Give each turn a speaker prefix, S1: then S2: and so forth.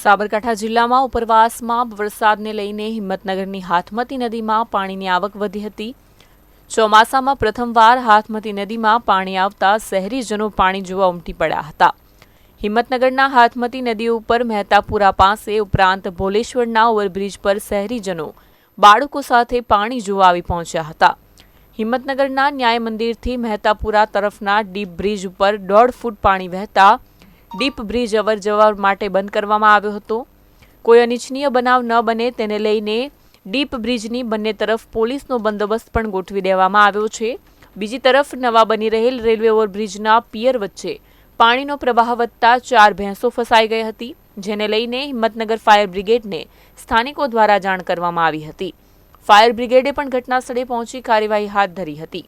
S1: સાબરકાંઠા જિલ્લામાં ઉપરવાસમાં વરસાદને લઈને હિંમતનગરની હાથમતી નદીમાં પાણીની આવક વધી હતી. ચોમાસામાં પ્રથમવાર હાથમતી નદીમાં પાણી આવતા શહેરીજનો પાણી જોવા ઉમટી પડ્યા હતા. હિંમતનગરના હાથમતી નદી ઉપર મહેતાપુરા પાસે ઉપરાંત ભોલેશ્વરના ઓવરબ્રિજ પર શહેરીજનો બાળકો સાથે પાણી જોવા આવી પહોંચ્યા હતા. હિંમતનગરના ન્યાય મંદિરથી મહેતાપુરા તરફના ડીપ બ્રિજ ઉપર દોઢ ફૂટ પાણી વહેતા ડીપ બ્રિજ અવર જવર માટે બંધ કરવામાં આવ્યો હતો. કોઈ અનિચ્છનીય બનાવ ન બને તેને લઈને ડીપ બ્રિજની બંને તરફ પોલીસનો બંદોબસ્ત પણ ગોઠવી દેવામાં આવ્યો છે. બીજી તરફ નવા બની રહેલ રેલવે ઓવરબ્રિજના પિયર વચ્ચે પાણીનો પ્રવાહ વધતા ચાર ભેંસો ફસાઈ ગઈ હતી, જેને લઈને હિંમતનગર ફાયર બ્રિગેડને સ્થાનિકો દ્વારા જાણ કરવામાં આવી હતી. ફાયર બ્રિગેડે પણ ઘટનાસ્થળે પહોંચી કાર્યવાહી હાથ ધરી હતી.